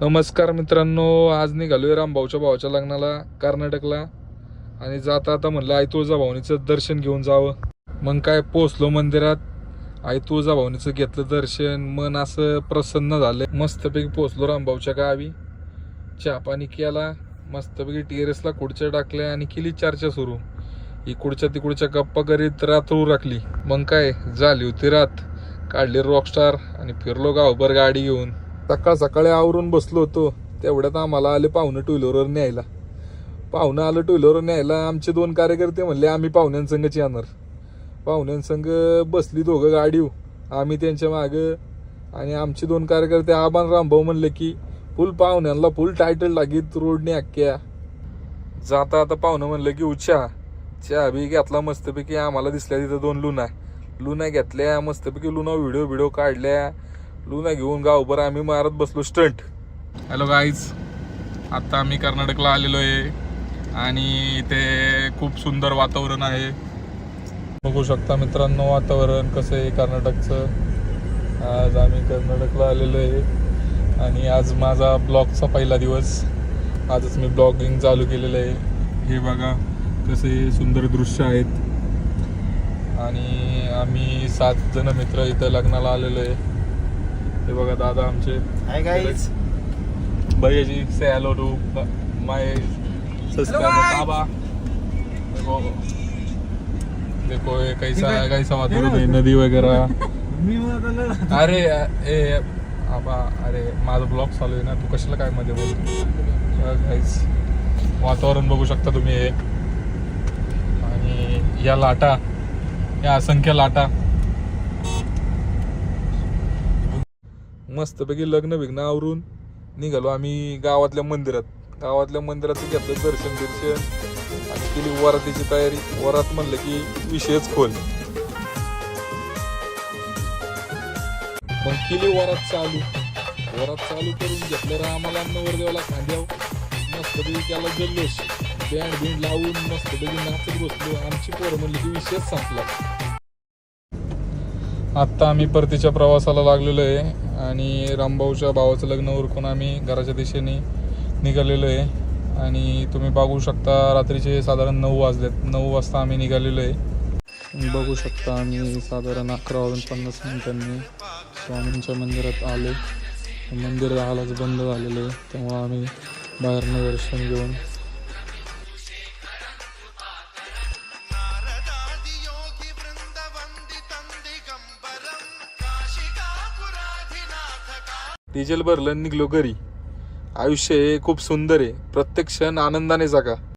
नमस्कार मित्रांनो आज निघालोय रामभाऊच्या भावाच्या लग्नाला कर्नाटकला. आणि जाता आता म्हणलं आई तुळजाभवानीचं दर्शन घेऊन जावं. मग काय पोचलो मंदिरात. आई तुळजाभवानीचं घेतलं दर्शन. मन असं प्रसन्न झालं मस्तपैकी पोचलो रामभाऊच्या गावी. चहा पाणी केला. मस्तपैकी टेरेसला कुडच्या टाकल्या आणि केली चर्चा सुरू. इकडच्या तिकडच्या गप्पा करीत रात्र राखली मग काय झाली होती रात. काढली रॉकस्टार आणि फिरलो गावभर गाडी घेऊन. सकाळ सकाळी आवरून बसलो होतो. तेवढ्यात आम्हाला आले पाहुणं टू व्हीलरवर न्यायला. पाहुणं आलं टू व्हीलरवर न्यायला आमचे दोन कार्यकर्ते म्हणले आम्ही पाहुण्यांसंगच येणार. पाहुण्यांसंग बसली दोघं गाडीव आम्ही त्यांच्या मागं आणि आमचे दोन कार्यकर्ते आबान रामभाऊ म्हणले की फुल पाहुण्यांना फुल टायटल लागीत रोडने अख्ख्या. जाता आता पाहुणं म्हणलं की उच्चा चहा बी घेतला मस्तपैकी आम्हाला दिसल्या तिथं दोन लुना. लुना घेतल्या मस्तपैकी लुना व्हिडिओ व्हिडिओ काढल्या लुना घेऊन गावभर आम्ही मारत बसलो स्टंट हॅलो गाईज आता आम्ही कर्नाटकला आलेलो आहे. आणि इथे खूप सुंदर वातावरण आहे. बघू शकता मित्रांनो वातावरण कसं आहे कर्नाटकचं. आज आम्ही कर्नाटकला आलेलो आहे. आणि आज माझा ब्लॉगचा पहिला दिवस. आजच मी ब्लॉगिंग चालू केलेलं आहे. हे बघा कसे सुंदर दृश्य आहेत. आणि आम्ही सात जण मित्र इथं लग्नाला आलेलो आहे. हे बघा दादा आमचे. हाय गाईज भैया जी से हेलो टू माय सब्सक्राइबर बाबा. देखो देखो ये कैसा कैसा वातावरण है नदी म्हणत अरे ए आबा अरे माझा ब्लॉग चालू आहे ना तू कशाला काय मध्ये बोलतो? काहीच वातावरण बघू शकता तुम्ही हे. आणि या लाटा या असंख्य लाटा. मस्तपैकी लग्न बिग्न आवरून निघालो आम्ही गावातल्या मंदिरात. गावातल्या मंदिराचं घेतलं दर्शन दर्शन आणि केली वरातीची तयारी. वरात म्हणलं की विषयच खोल. मग केली वरात चालू. वरात चालू करून घेतलं आम्हाला नवरदेवाला खांद्याव मस्तपैकी त्याला जल्लोष. बँड बिंड लावून मस्तपैकी नाचत बसलो. आमची पोरं म्हणली की विषयच संपला. आत्ता आम्ही परतीच्या प्रवासाला लागलेलो आहे आणि रामभाऊच्या भावाचं लग्न उरकून आम्ही घराच्या दिशेने निघालेलो आहे. आणि तुम्ही बघू शकता रात्रीचे साधारण नऊ वाजलेत. नऊ वाजता आम्ही निघालेलो आहे. बघू शकता आम्ही साधारण अकरा वाजून पन्नास मिनिटांनी स्वामींच्या मंदिरात आलो. मंदिर आलाच बंद झालेलं आहे. तेव्हा आम्ही बाहेरनं दर्शन घेऊन डिझेल भरलं निघलो घरी. आयुष्य हे खूप सुंदर आहे. प्रत्येक क्षण आनंदाने जगा.